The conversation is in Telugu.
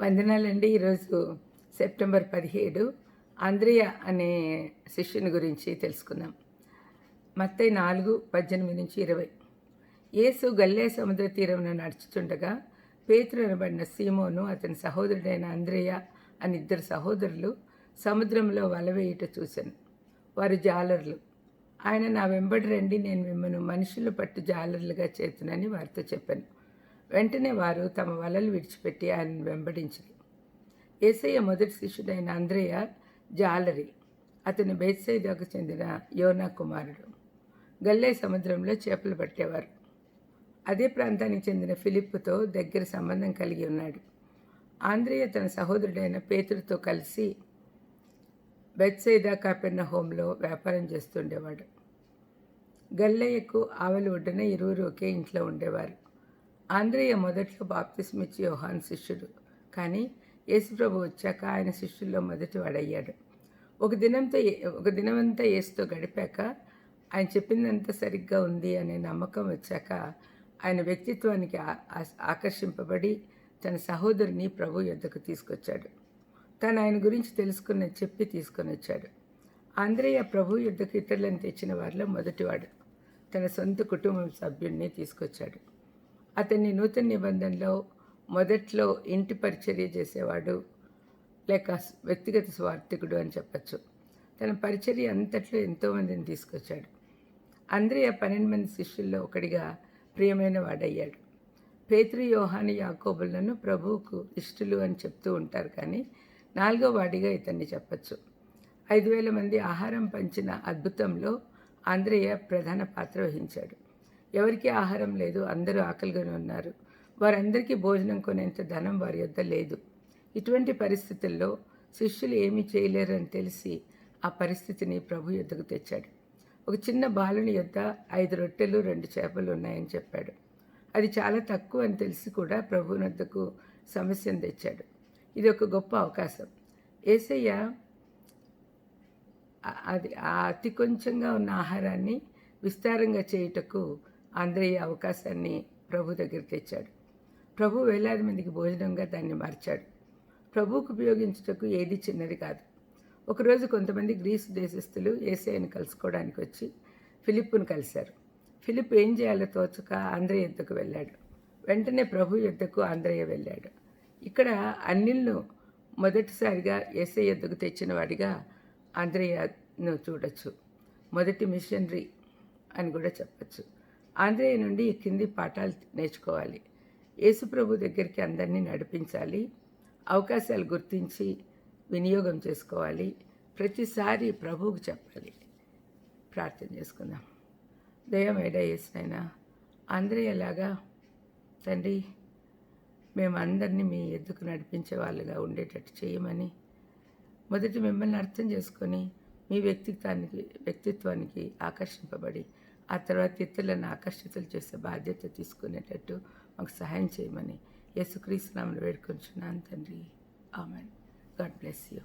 వందనాలండి. ఈరోజు సెప్టెంబర్ పదిహేడు. ఆంద్రియ అనే శిష్యుని గురించి తెలుసుకుందాం. మత్తై నాలుగు పద్దెనిమిది నుంచి ఇరవై. యేసు గల్లే సముద్ర తీరమున నడుచుచుండగా పేతురు అనబడిన సీమోను అతని సహోదరుడైన అంద్రేయ అని ఇద్దరు సహోదరులు సముద్రంలో వలవేయుట చూశాను వారు జాలర్లు. ఆయన నా వెంబడి రండి నేను మిమ్మల్ని మనుషులు పట్టు జాలర్లుగా చేతునని వారితో చెప్పాను. వెంటనే వారు తమ వలలు విడిచిపెట్టి ఆయనను వెంబడించారు. ఏసయ్య మొదటి శిష్యుడైన అంద్రేయ జాలరి అతను బేత్సైదాకు చెందిన యోనా కుమారుడు. గల్లే సముద్రంలో చేపలు పట్టేవారు. అదే ప్రాంతానికి చెందిన ఫిలిప్పుతో దగ్గర సంబంధం కలిగి ఉన్నాడు. ఆంద్రేయ తన సహోదరుడైన పేతుడితో కలిసి బెత్సైదా కాపెన్న హోంలో వ్యాపారం చేస్తుండేవాడు గల్లయ్యకు ఆవలి ఒడ్డున ఇరువురు ఒకే ఇంట్లో ఉండేవారు. ఆంధ్రేయ మొదట్లో బాప్తిస్మిచ్చి యోహాన్ శిష్యుడు. కానీ యేసుప్రభు వచ్చాక ఆయన శిష్యుల్లో మొదటి వాడయ్యాడు. ఒక దినంతో ఒక దినమంతా యేసుతో గడిపాక ఆయన చెప్పిందంతా సరిగ్గా ఉంది అనే నమ్మకం వచ్చాక ఆయన వ్యక్తిత్వానికి ఆకర్షింపబడి తన సహోదరుని ప్రభు యుద్ధకు తీసుకొచ్చాడు. తను ఆయన గురించి తెలుసుకున్న చెప్పి తీసుకొని వచ్చాడు. ఆంధ్రేయ ప్రభు యుద్ధకు ఇతరులను తెచ్చిన వారిలో మొదటివాడు. తన సొంత కుటుంబం సభ్యుడిని తీసుకొచ్చాడు. అతన్ని నూతన నిబంధనలో మొదట్లో ఇంటి పరిచర్య చేసేవాడు లేక వ్యక్తిగత స్వార్థికుడు అని చెప్పచ్చు. తన పరిచర్య అంతట్లో ఎంతోమందిని తీసుకొచ్చాడు. అంద్రియ పన్నెండు మంది శిష్యుల్లో ఒకడిగా ప్రియమైన వాడయ్యాడు. పేతృ యోహాని యాకోబులను ప్రభువుకు ఇష్టలు అని చెప్తూ ఉంటారు కానీ నాలుగో వాడిగా ఇతన్ని చెప్పచ్చు. ఐదు వేల మంది ఆహారం పంచిన అద్భుతంలో ఆంధ్రేయ ప్రధాన పాత్ర వహించాడు. ఎవరికి ఆహారం లేదు అందరూ ఆకలిగానే ఉన్నారు. వారందరికీ భోజనం కొనేంత ధనం వారి యొద్ద లేదు. ఇటువంటి పరిస్థితుల్లో శిష్యులు ఏమీ చేయలేరని తెలిసి ఆ పరిస్థితిని ప్రభు యొద్దకు తెచ్చాడు. ఒక చిన్న బాలుని యొద్ద ఐదు రొట్టెలు రెండు చేపలు ఉన్నాయని చెప్పాడు. అది చాలా తక్కువ అని తెలిసి కూడా ప్రభు వద్దకు సమస్యను తెచ్చాడు. ఇది ఒక గొప్ప అవకాశం. ఏసయ్య అది ఆ అతి కొంచెంగా ఉన్న ఆహారాన్ని విస్తారంగా చేయుటకు ఆంధ్రయ్య అవకాశాన్ని ప్రభు దగ్గర తెచ్చాడు. ప్రభు వేలాది మందికి భోజనంగా దాన్ని మార్చాడు. ప్రభువుకు ఉపయోగించుటకు ఏది చిన్నది కాదు. ఒకరోజు కొంతమంది గ్రీసు దేశస్థులు ఏసఐని కలుసుకోవడానికి వచ్చి ఫిలిప్పును కలిశారు. ఫిలిప్ ఏం చేయాలో తోచక ఆంధ్రయ్య యుద్ధకు వెళ్ళాడు. వెంటనే ప్రభు యుద్ధకు ఆంధ్రయ్య వెళ్ళాడు. ఇక్కడ అన్నిల్ను మొదటిసారిగా ఏసై యుద్ధకు తెచ్చిన వాడిగా ఆంధ్రయ్యను చూడొచ్చు. మొదటి మిషనరీ అని కూడా చెప్పచ్చు. ఆంధ్రయ్య నుండి ఈ కింది పాఠాలు నేర్చుకోవాలి. యేసుప్రభు దగ్గరికి అందరినీ నడిపించాలి. అవకాశాలు గుర్తించి వినియోగం చేసుకోవాలి. ప్రతిసారి ప్రభువుకు చెప్పాలి. ప్రార్థన చేసుకుందాం. దయమేడ యేసునైనా ఆంధ్రయ్యలాగా తండ్రి మేమందరినీ మీ ఎద్దుకు నడిపించే వాళ్ళుగా ఉండేటట్టు చేయమని మొదటి మిమ్మల్ని అర్థం చేసుకొని మీ వ్యక్తిత్వానికి వ్యక్తిత్వానికి ఆకర్షింపబడి ఆ తర్వాత ఇతరులను ఆకర్షితులు చేసే బాధ్యత తీసుకునేటట్టు మాకు సహాయం చేయమని యేసుక్రీస్తు నామను వేడుకొంచున్నాను తండ్రి. ఆమెన్. God bless you.